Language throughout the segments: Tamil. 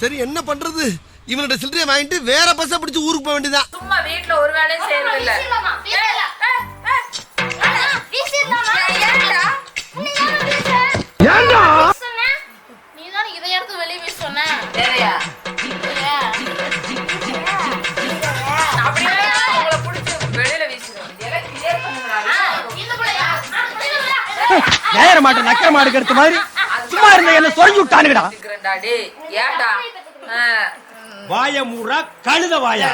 சரி என்ன பண்றது? இவனோட சில்லறையை வாங்கிட்டு வேற பஸ்ஸை பிடிச்சு ஊருக்கு போக வேண்டியதான் சும்மா வீட்ல ஒரு வேலையும் செய்யறது இல்ல. எடுத்து? நேர மாட்டேன் நக்கர மாடு கெடுத்த மாதிரி. இருந்த என்ன சொல்லி விட்டானுங்கடா. வாய மூடா கழுத வாயா.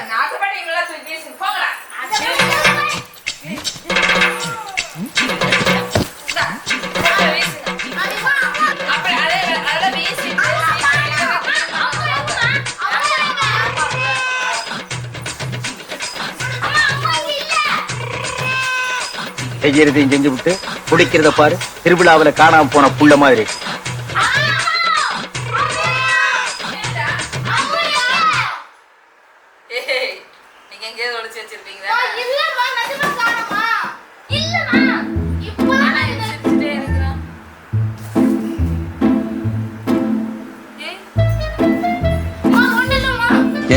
செய்யறதையும் செஞ்சு விட்டு குடிக்கிறத பாரு திருவிழாவுல காணாம போன புள்ள மாதிரி.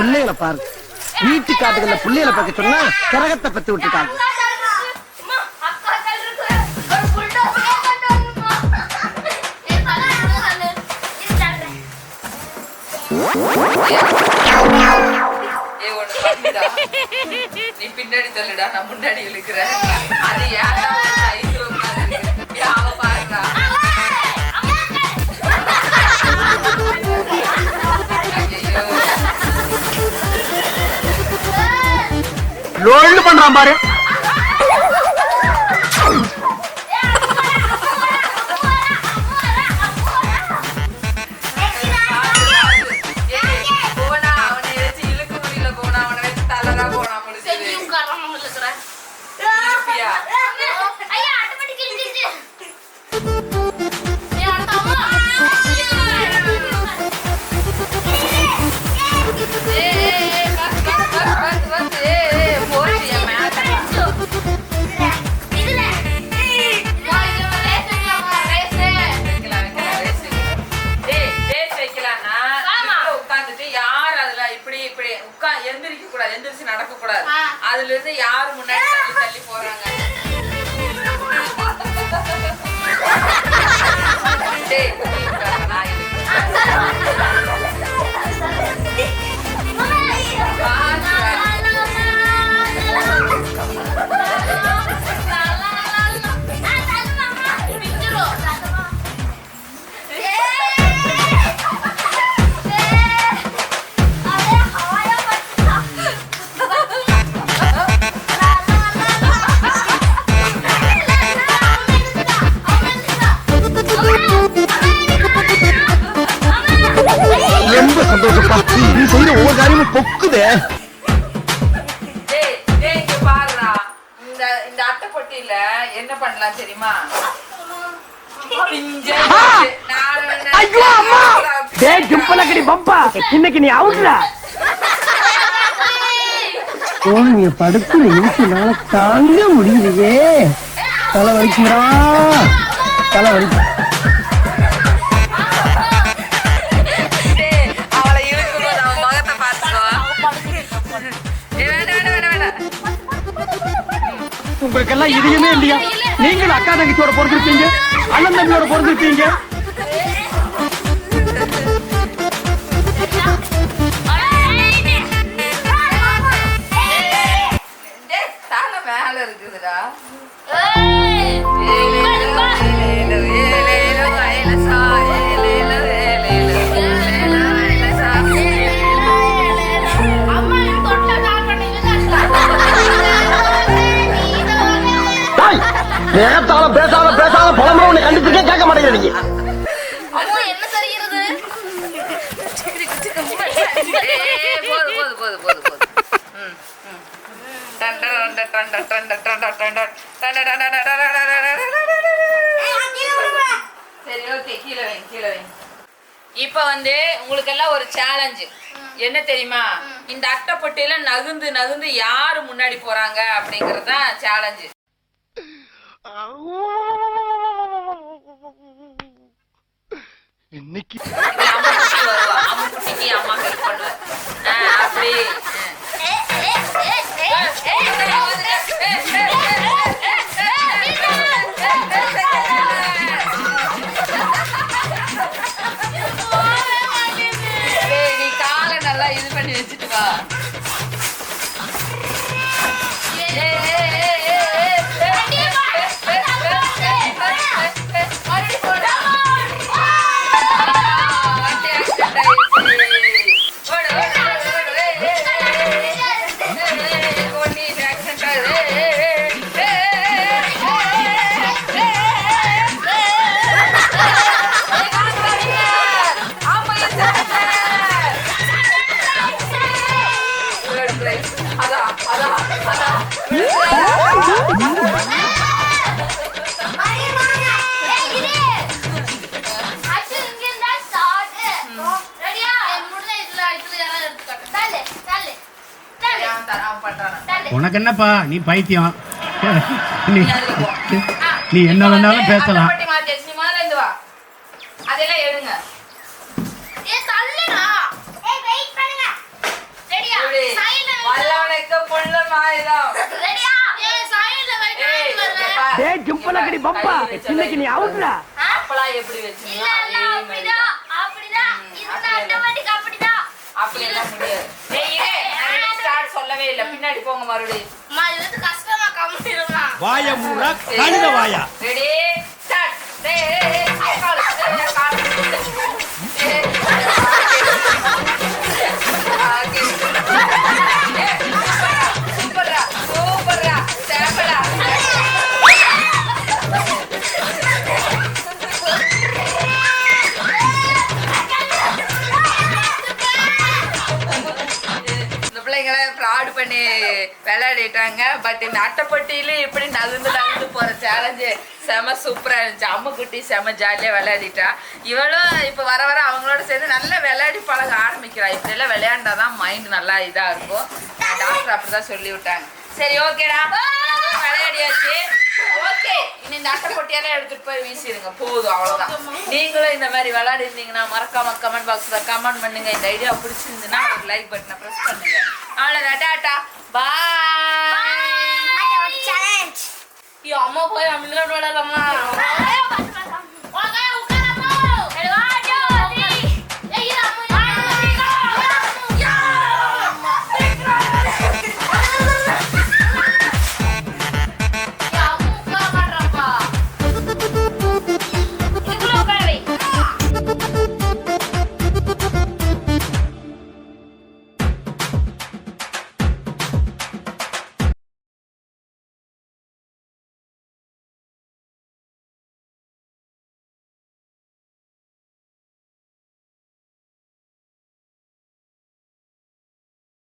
பிள்ளைகளை பாருங்க வீட்டு காட்டுகள்ல பிள்ளைகளை பார்க்க சொன்னா கரகத்தை பத்தி விட்டுட்டாங்க. நீ பின்னாடி தள்ளுடா நான் முன்னாடி இழுக்கிறேன். அது ஏன்? லொள்ளு பண்றான் பாரு. நீ செய்யற ஒவ்வொரு காரியமும் பொக்குதே. இந்த இந்த அட்டைப்பொட்டியில என்ன பண்ணலாம் தெரியுமா? ஐயோ அம்மா! டேய் பம்பா இன்னைக்கு நீ அவுட்ல நீ படுத்துல இழுத்துனால தாங்க முடியலையே. தலை வலிக்குறா தலை வலிக்கு உங்களுக்கெல்லாம் இதுவுமே இல்லையா? நீங்களும் அக்கா தங்கச்சியோட பிறந்திருப்பீங்க அண்ணன் தம்பியோட பிறந்திருப்பீங்க. Done, done. சரி ஓகே கீழே வைங்க கீழே வைங்க. இப்போ வந்து உங்களுக்கு எல்லாம் ஒரு சேலஞ்சு என்ன தெரியுமா? இந்த அட்டைப்பட்டியில நகுந்து நகுந்து யாரு முன்னாடி போறாங்க அப்படிங்கறது தான் சேலஞ்சு இன்னைக்கு அம்மா குட்டிக்கு அம்மா ஹெல்ப் பண்ணுவேன். அப்படி உனக்கு என்னப்பா? நீ பைத்தியம். நீ என்ன வேணாலும் பேசலாம். ஏய் ஜிம்பல கடி பம்பா. இன்னைக்கு நீ அவுட்ரா அப்பளா எப்படி வெச்சீங்க இல்ல அப்படிதான். அப்படிதான். இது அப்படிதான். அப்படி எல்லாம் முடியாது. பின்னாடி போங்க மறுபடியும். கஷ்டமா கம்மிடுமா வாய மூடா கழுத வாயா. ரெடி ஸ்டார்ட் டேய் கால் கால். விளையாடிட்டாங்க. பட் இந்த அட்டைப்பட்டியிலும் இப்படி நகர்ந்து நகர்ந்து போற சேலஞ்சு செம சூப்பரா இருந்துச்சு. அம்முக்குட்டி செம ஜாலியா விளையாடிட்டா. இவளும் இப்ப வர வர அவங்களோட சேர்ந்து நல்லா விளையாடி பழக ஆரம்பிக்கிறா. இப்படி எல்லாம் விளையாண்டாதான் மைண்ட் நல்லா இதா இருக்கும். டாக்டர் அப்படிதான் சொல்லி விட்டாங்க சரி ஓகேடா விளையாடியாச்சு. ஓகே இனி இந்த அட்டைப்பட்டியெல்லாம் எடுத்துட்டு போய் வீசிடுங்க. போதும் அவ்வளவுதான். நீங்களும் இந்த மாதிரி விளையாடி இருந்தீங்கன்னா மறக்காம கமெண்ட் பாக்ஸ்ல கமெண்ட் பண்ணுங்க. இந்த ஐடியா பிடிச்சிருந்துன்னா ஒரு லைக் பட்டனை ப்ரெஸ் பண்ணுங்க. அவ்வளோதான் டாட்டா. பாய் அம்மா போய் நம்ம விளையாடலாமா?